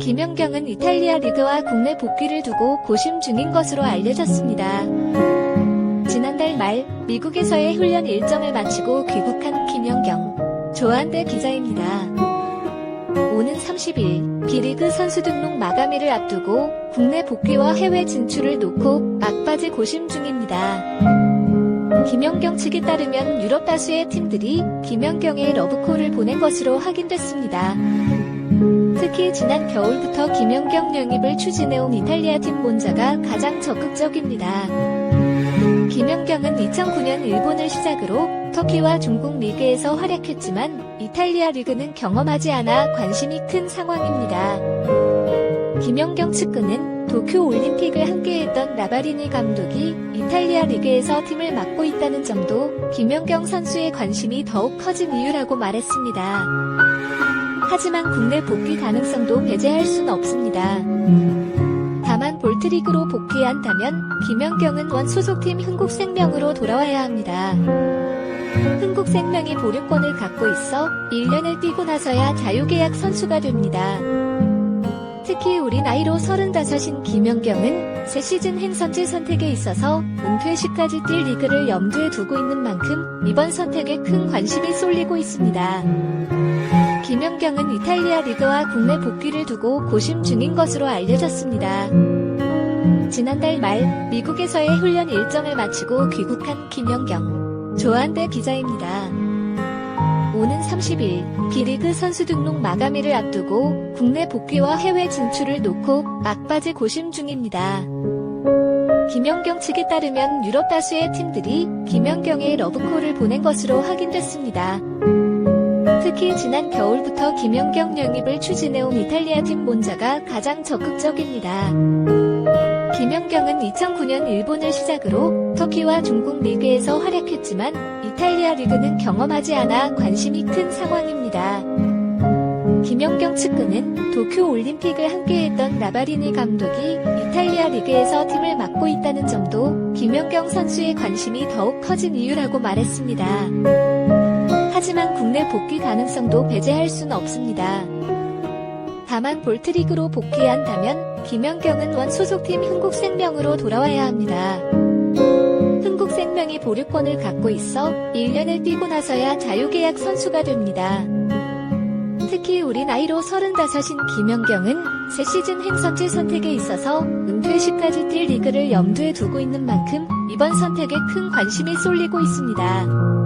김연경은 이탈리아 리그와 국내 복귀를 두고 고심 중인 것으로 알려졌습니다. 지난달 말 미국에서의 훈련 일정을 마치고 귀국한 김연경. 조한대 기자입니다. 오는 30일 B리그 선수 등록 마감일을 앞두고 국내 복귀와 해외 진출을 놓고 막바지 고심 중입니다. 김연경 측에 따르면 유럽 다수의 팀들이 김연경의 러브콜을 보낸 것으로 확인됐습니다. 특히 지난 겨울부터 김연경 영입을 추진해온 이탈리아 팀 몬자가 가장 적극적입니다. 김연경은 2009년 일본을 시작으로 터키와 중국 리그에서 활약했지만 이탈리아 리그는 경험하지 않아 관심이 큰 상황입니다. 김연경 측근은 도쿄 올림픽을 함께했던 라바리니 감독이 이탈리아 리그에서 팀을 맡고 있다는 점도 김연경 선수의 관심이 더욱 커진 이유라고 말했습니다. 하지만 국내 복귀 가능성도 배제할 순 없습니다. 다만 볼트리그로 복귀한다면 김연경은 원 소속팀 흥국생명으로 돌아와야 합니다. 흥국생명이 보류권을 갖고 있어 1년을 뛰고 나서야 자유계약 선수가 됩니다. 특히 우리 나이로 35인 김연경은 새 시즌 행선지 선택에 있어서 은퇴 시까지 뛸 리그를 염두에 두고 있는 만큼 이번 선택에 큰 관심이 쏠리고 있습니다. 김연경은 이탈리아 리그와 국내 복귀를 두고 고심 중인 것으로 알려졌습니다. 지난달 말 미국에서의 훈련 일정을 마치고 귀국한 김연경. 조한대 기자입니다. 오는 30일 B리그 선수 등록 마감일을 앞두고 국내 복귀와 해외 진출을 놓고 막바지 고심 중입니다. 김연경 측에 따르면 유럽 다수의 팀들이 김연경의 러브콜을 보낸 것으로 확인됐습니다. 특히 지난 겨울부터 김연경 영입을 추진해온 이탈리아 팀 몬자가 가장 적극적입니다. 김연경은 2009년 일본을 시작으로 터키와 중국 리그에서 활약했지만 이탈리아 리그는 경험하지 않아 관심이 큰 상황입니다. 김연경 측근은 도쿄 올림픽을 함께했던 라바리니 감독이 이탈리아 리그에서 팀을 맡고 있다는 점도 김연경 선수의 관심이 더욱 커진 이유라고 말했습니다. 하지만 국내 복귀 가능성도 배제할 순 없습니다. 다만 볼트리그로 복귀한다면 김연경은 원 소속팀 흥국생명으로 돌아와야 합니다. 흥국생명이 보류권을 갖고 있어 1년을 뛰고 나서야 자유계약 선수가 됩니다. 특히 우리 나이로 35인 김연경은 새 시즌 행선지 선택에 있어서 은퇴 시까지 뛸 리그를 염두에 두고 있는 만큼 이번 선택에 큰 관심이 쏠리고 있습니다.